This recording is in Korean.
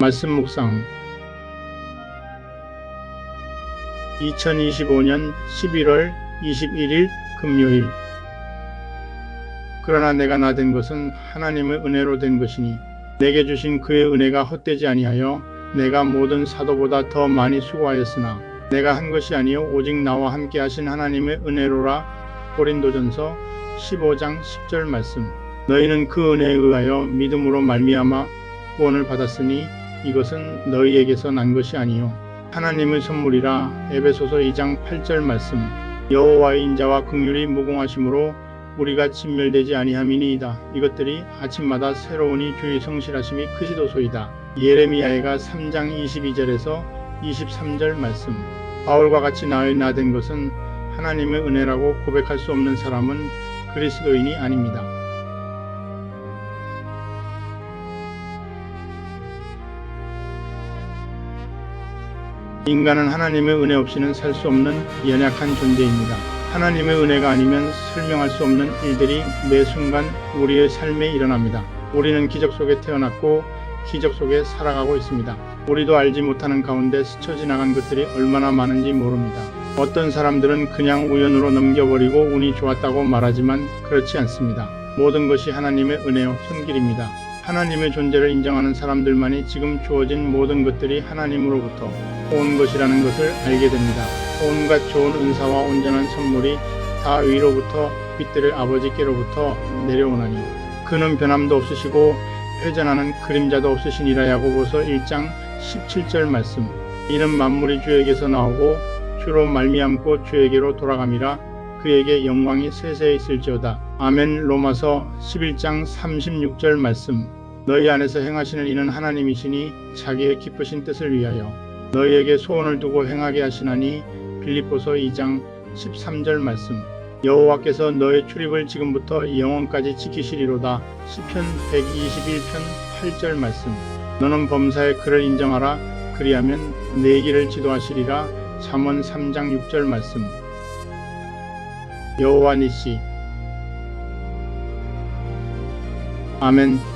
말씀 묵상. 2025년 11월 21일 금요일. 그러나 내가 나 된 것은 하나님의 은혜로 된 것이니 내게 주신 그의 은혜가 헛되지 아니하여 내가 모든 사도보다 더 많이 수고하였으나 내가 한 것이 아니요 오직 나와 함께 하신 하나님의 은혜로라. 고린도전서 15장 10절 말씀. 너희는 그 은혜에 의하여 믿음으로 말미암아 구원을 받았으니 이것은 너희에게서 난 것이 아니요 하나님의 선물이라 에베소서 2장 8절 말씀 여호와의 인자와 긍휼이 무궁하심으로 우리가 진멸되지 아니함이니이다. 이것들이 아침마다 새로우니 주의 성실하심이 크시도소이다. 예레미야가 3장 22절에서 23절 말씀 바울과 같이 나의 나 된 것은 하나님의 은혜라고 고백할 수 없는 사람은 그리스도인이 아닙니다. 인간은 하나님의 은혜 없이는 살 수 없는 연약한 존재입니다. 하나님의 은혜가 아니면 설명할 수 없는 일들이 매 순간 우리의 삶에 일어납니다. 우리는 기적 속에 태어났고 기적 속에 살아가고 있습니다. 우리도 알지 못하는 가운데 스쳐 지나간 것들이 얼마나 많은지 모릅니다. 어떤 사람들은 그냥 우연으로 넘겨버리고 운이 좋았다고 말하지만 그렇지 않습니다. 모든 것이 하나님의 은혜요 손길입니다. 하나님의 존재를 인정하는 사람들만이 지금 주어진 모든 것들이 하나님으로부터 온 것이라는 것을 알게 됩니다. 온갖 좋은 은사와 온전한 선물이 다 위로부터 빛들의 아버지께로부터 내려오나니 그는 변함도 없으시고 회전하는 그림자도 없으시니라 야고보서 1장 17절 말씀 이는 만물이 주에게서 나오고 주로 말미암고 주에게로 돌아감이라 그에게 영광이 세세 있을지어다. 아멘. 로마서 11장 36절 말씀. 너희 안에서 행하시는 이는 하나님이시니 자기의 기쁘신 뜻을 위하여 너희에게 소원을 두고 행하게 하시나니 빌립보서 2장 13절 말씀. 여호와께서 너의 출입을 지금부터 영원까지 지키시리로다. 시편 121편 8절 말씀. 너는 범사의 그를 인정하라. 그리하면 내 길을 지도하시리라. 잠언 3장 6절 말씀 여호와 니시. 아멘